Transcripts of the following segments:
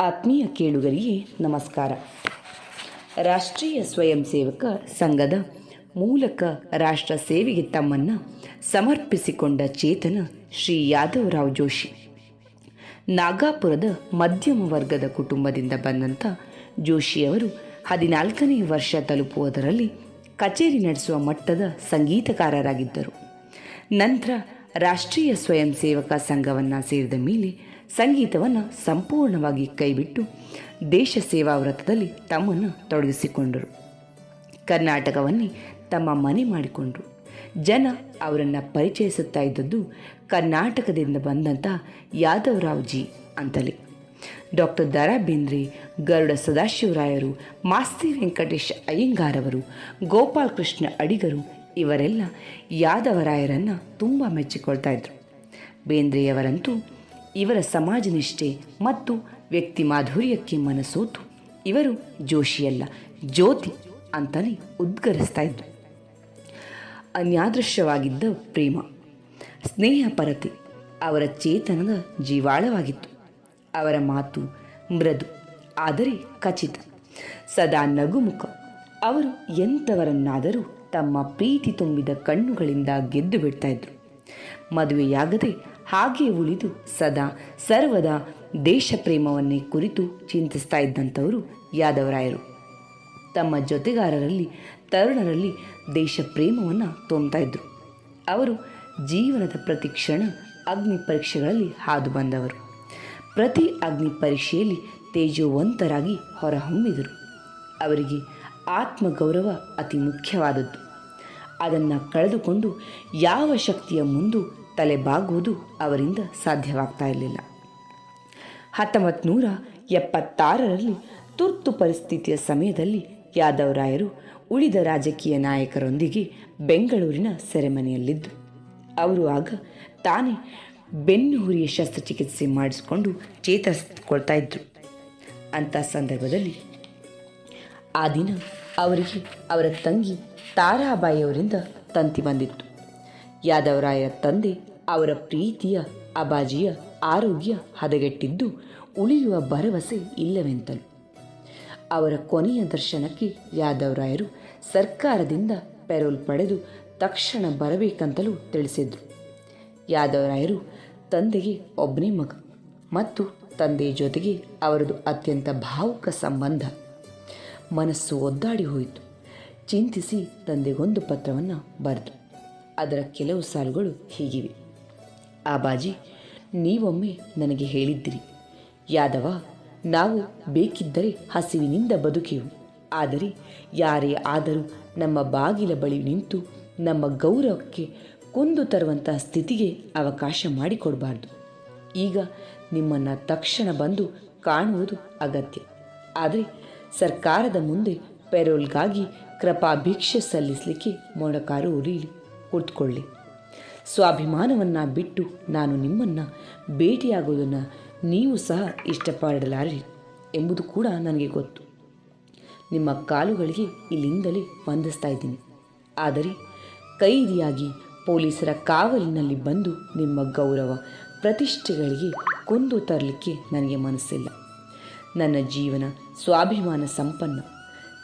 ಆತ್ಮೀಯ ಕೇಳುಗರಿಗೆ ನಮಸ್ಕಾರ. ರಾಷ್ಟ್ರೀಯ ಸ್ವಯಂ ಸೇವಕ ಸಂಘದ ಮೂಲಕ ರಾಷ್ಟ್ರ ಸೇವೆಗೆ ತಮ್ಮನ್ನು ಸಮರ್ಪಿಸಿಕೊಂಡ ಚೇತನ ಶ್ರೀ ಯಾದವರಾವ್ ಜೋಶಿ. ನಾಗಾಪುರದ ಮಧ್ಯಮ ವರ್ಗದ ಕುಟುಂಬದಿಂದ ಬಂದಂಥ ಜೋಶಿಯವರು ಹದಿನಾಲ್ಕನೇ ವರ್ಷ ತಲುಪುವುದರಲ್ಲಿ ಕಚೇರಿ ನಡೆಸುವ ಮಟ್ಟದ ಸಂಗೀತಕಾರರಾಗಿದ್ದರು. ನಂತರ ರಾಷ್ಟ್ರೀಯ ಸ್ವಯಂ ಸೇವಕ ಸಂಘವನ್ನು ಸೇರಿದ ಮೇಲೆ ಸಂಗೀತವನ್ನು ಸಂಪೂರ್ಣವಾಗಿ ಕೈಬಿಟ್ಟು ದೇಶ ಸೇವಾ ವ್ರತದಲ್ಲಿ ತಮ್ಮನ್ನು ತೊಡಗಿಸಿಕೊಂಡರು. ಕರ್ನಾಟಕವನ್ನೇ ತಮ್ಮ ಮನೆ ಮಾಡಿಕೊಂಡರು. ಜನ ಅವರನ್ನು ಪರಿಚಯಿಸುತ್ತಾ ಇದ್ದದ್ದು ಕರ್ನಾಟಕದಿಂದ ಬಂದಂಥ ಯಾದವರಾವ್ ಜಿ ಅಂತಲೇ. ಡಾಕ್ಟರ್ ದ ರಾ ಬೇಂದ್ರೆ ಗರುಡ ಸದಾಶಿವರಾಯರು, ಮಾಸ್ತಿ ವೆಂಕಟೇಶ್ ಅಯ್ಯಂಗಾರವರು, ಗೋಪಾಲ್ ಕೃಷ್ಣ ಅಡಿಗರು ಇವರೆಲ್ಲ ಯಾದವರಾಯರನ್ನು ತುಂಬ ಮೆಚ್ಚಿಕೊಳ್ತಾ ಇದ್ದರು ಬೇಂದ್ರೆಯವರಂತೂ ಇವರ ಸಮಾಜ ನಿಷ್ಠೆ ಮತ್ತು ವ್ಯಕ್ತಿ ಮಾಧುರ್ಯಕ್ಕೆ ಮನಸೋತು. ಇವರು ಜೋಶಿಯಲ್ಲ, ಜ್ಯೋತಿ ಅಂತಲೇ ಉದ್ಗರಿಸ್ತಾ ಇದ್ರು. ಅನ್ಯಾದೃಶ್ಯವಾಗಿದ್ದ ಪ್ರೇಮ ಸ್ನೇಹಪರತೆ ಅವರ ಚೇತನದ ಜೀವಾಳವಾಗಿತ್ತು. ಅವರ ಮಾತು ಮೃದು, ಆದರೆ ಖಚಿತ. ಸದಾ ನಗುಮುಖ. ಅವರು ಎಂಥವರನ್ನಾದರೂ ತಮ್ಮ ಪ್ರೀತಿ ತುಂಬಿದ ಕಣ್ಣುಗಳಿಂದ ಗೆದ್ದು ಬಿಡ್ತಾ ಇದ್ರು. ಮದುವೆಯಾಗದೆ ಹಾಗೆ ಉಳಿದು ಸದಾ ಸರ್ವದಾ ದೇಶ ಪ್ರೇಮವನ್ನೇ ಕುರಿತು ಚಿಂತಿಸ್ತಾ ಇದ್ದಂಥವರು ಯಾದವರಾಯರು. ತಮ್ಮ ಜೊತೆಗಾರರಲ್ಲಿ, ತರುಣರಲ್ಲಿ ದೇಶ ಪ್ರೇಮವನ್ನು ಇದ್ರು. ಅವರು ಜೀವನದ ಪ್ರತಿ ಕ್ಷಣ ಅಗ್ನಿ ಪರೀಕ್ಷೆಗಳಲ್ಲಿ ಹಾದು ಬಂದವರು. ಪ್ರತಿ ಅಗ್ನಿ ಪರೀಕ್ಷೆಯಲ್ಲಿ ತೇಜೋವಂತರಾಗಿ ಹೊರಹೊಮ್ಮಿದರು. ಅವರಿಗೆ ಆತ್ಮಗೌರವ ಅತಿ ಮುಖ್ಯವಾದದ್ದು. ಅದನ್ನು ಕಳೆದುಕೊಂಡು ಯಾವ ಶಕ್ತಿಯ ಮುಂದೂ ತಲೆಬಾಗುವುದು ಅವರಿಂದ ಸಾಧ್ಯವಾಗ್ತಾ ಇರಲಿಲ್ಲ. ಹತ್ತೊಂಬತ್ತು ನೂರ ಎಪ್ಪತ್ತಾರರಲ್ಲಿ ತುರ್ತು ಪರಿಸ್ಥಿತಿಯ ಸಮಯದಲ್ಲಿ ಯಾದವರಾಯರು ಉಳಿದ ರಾಜಕೀಯ ನಾಯಕರೊಂದಿಗೆ ಬೆಂಗಳೂರಿನ ಸೆರೆಮನೆಯಲ್ಲಿದ್ದು, ಅವರು ಆಗ ತಾನೇ ಬೆನ್ನು ಹುರಿಯ ಶಸ್ತ್ರಚಿಕಿತ್ಸೆ ಮಾಡಿಸಿಕೊಂಡು ಚೇತರಿಸಿಕೊಳ್ತಾ ಇದ್ದರು ಅಂಥ ಸಂದರ್ಭದಲ್ಲಿ ಆ ದಿನ ಅವರಿಗೆ ಅವರ ತಂಗಿ ತಾರಾಬಾಯಿಯವರಿಂದ ತಂತಿ ಬಂದಿತ್ತು. ಯಾದವರಾಯರ ತಂದೆ ಅವರ ಪ್ರೀತಿಯ, ಅಬಾಜಿಯ ಆರೋಗ್ಯ ಹದಗೆಟ್ಟಿದ್ದು ಉಳಿಯುವ ಭರವಸೆ ಇಲ್ಲವೆಂತಲು ಅವರ ಕೊನೆಯ ದರ್ಶನಕ್ಕೆ ಯಾದವರಾಯರು ಸರ್ಕಾರದಿಂದ ಪೆರೋಲ್ ಪಡೆದು ತಕ್ಷಣ ಬರಬೇಕಂತಲೂ ತಿಳಿಸಿದರು. ಯಾದವರಾಯರು ತಂದೆಗೆ ಒಬ್ಬನೇ ಮಗ ಮತ್ತು ತಂದೆಯ ಜೊತೆಗೆ ಅವರದು ಅತ್ಯಂತ ಭಾವುಕ ಸಂಬಂಧ. ಮನಸ್ಸು ಒದ್ದಾಡಿ ಹೋಯಿತು. ಚಿಂತಿಸಿ ತಂದೆಗೊಂದು ಪತ್ರವನ್ನು ಬರೆದು. ಅದರ ಕೆಲವು ಸಾಲುಗಳು ಹೀಗಿವೆ. ಆಬಾಜಿ, ನೀವೊಮ್ಮೆ ನನಗೆ ಹೇಳಿದ್ದಿರಿ. ಯಾದವ, ನಾವು ಬೇಕಿದ್ದರೆ ಹಸಿವಿನಿಂದ ಬದುಕೆವು ಆದರೆ ಯಾರೇ ಆದರೂ ನಮ್ಮ ಬಾಗಿಲ ಬಳಿ ನಿಂತು ನಮ್ಮ ಗೌರವಕ್ಕೆ ಕುಂದು ತರುವಂತಹ ಸ್ಥಿತಿಗೆ ಅವಕಾಶ ಮಾಡಿಕೊಡಬಾರ್ದು. ಈಗ ನಿಮ್ಮನ್ನು ತಕ್ಷಣ ಬಂದು ಕಾಣುವುದು ಅಗತ್ಯ. ಆದರೆ ಸರ್ಕಾರದ ಮುಂದೆ ಪೆರೋಲ್ಗಾಗಿ ಕೃಪಾಭಿಕ್ಷೆ ಸಲ್ಲಿಸಲಿಕ್ಕೆ ಮೊಣಕಾರು ಉರಿಲಿ ಕುಳಿತುಕೊಳ್ಳಿ ಸ್ವಾಭಿಮಾನವನ್ನು ಬಿಟ್ಟು ನಾನು ನಿಮ್ಮನ್ನು ಭೇಟಿಯಾಗೋದನ್ನು ನೀವು ಸಹ ಇಷ್ಟಪಡಲಾರಿ ಎಂಬುದು ಕೂಡ ನನಗೆ ಗೊತ್ತು. ನಿಮ್ಮ ಕಾಲುಗಳಿಗೆ ಇಲ್ಲಿಂದಲೇ ವಂದಿಸ್ತಾ ಇದ್ದೀನಿ. ಆದರೆ ಕೈದಿಯಾಗಿ ಪೊಲೀಸರ ಕಾವಲಿನಲ್ಲಿ ಬಂದು ನಿಮ್ಮ ಗೌರವ ಪ್ರತಿಷ್ಠೆಗಳಿಗೆ ಕೊಂದು ತರಲಿಕ್ಕೆ ನನಗೆ ಮನಸ್ಸಿಲ್ಲ. ನನ್ನ ಜೀವನ ಸ್ವಾಭಿಮಾನ ಸಂಪನ್ನ.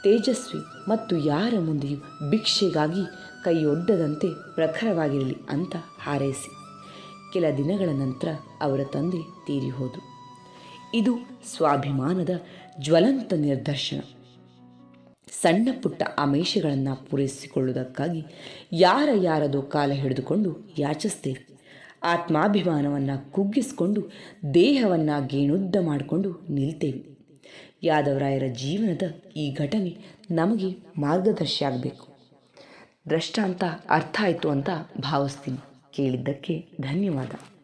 ತೇಜಸ್ವಿ ಮತ್ತು ಯಾರ ಮುಂದೆಯೂ ಭಿಕ್ಷೆಗಾಗಿ ಕೈಯೊಡ್ಡದಂತೆ ಪ್ರಖರವಾಗಿರಲಿ ಅಂತ ಹಾರೈಸಿ. ಕೆಲ ದಿನಗಳ ನಂತರ ಅವರ ತಂದೆ ತೀರಿ ಹೋದರು ಇದು ಸ್ವಾಭಿಮಾನದ ಜ್ವಲಂತ ನಿದರ್ಶನ. ಸಣ್ಣ ಪುಟ್ಟ ಆಮೇಷಗಳನ್ನು ಪೂರೈಸಿಕೊಳ್ಳುವುದಕ್ಕಾಗಿ ಯಾರ ಯಾರದೋ ಕಾಲ ಹಿಡಿದುಕೊಂಡು ಯಾಚಿಸ್ತೇವೆ ಆತ್ಮಾಭಿಮಾನವನ್ನು ಕುಗ್ಗಿಸಿಕೊಂಡು ದೇಹವನ್ನು ಗೇಣುದ್ದ ಮಾಡಿಕೊಂಡು ನಿಲ್ತೇವೆ. ಯಾದವರಾಯರ ಜೀವನದ ಈ ಘಟನೆ ನಮಗೆ ಮಾರ್ಗದರ್ಶಿ ಆಗಬೇಕು. ದೃಷ್ಟಾಂತ ಅರ್ಥ ಆಯಿತು ಅಂತ ಭಾವಿಸ್ತೀನಿ. ಕೇಳಿದ್ದಕ್ಕೆ ಧನ್ಯವಾದ.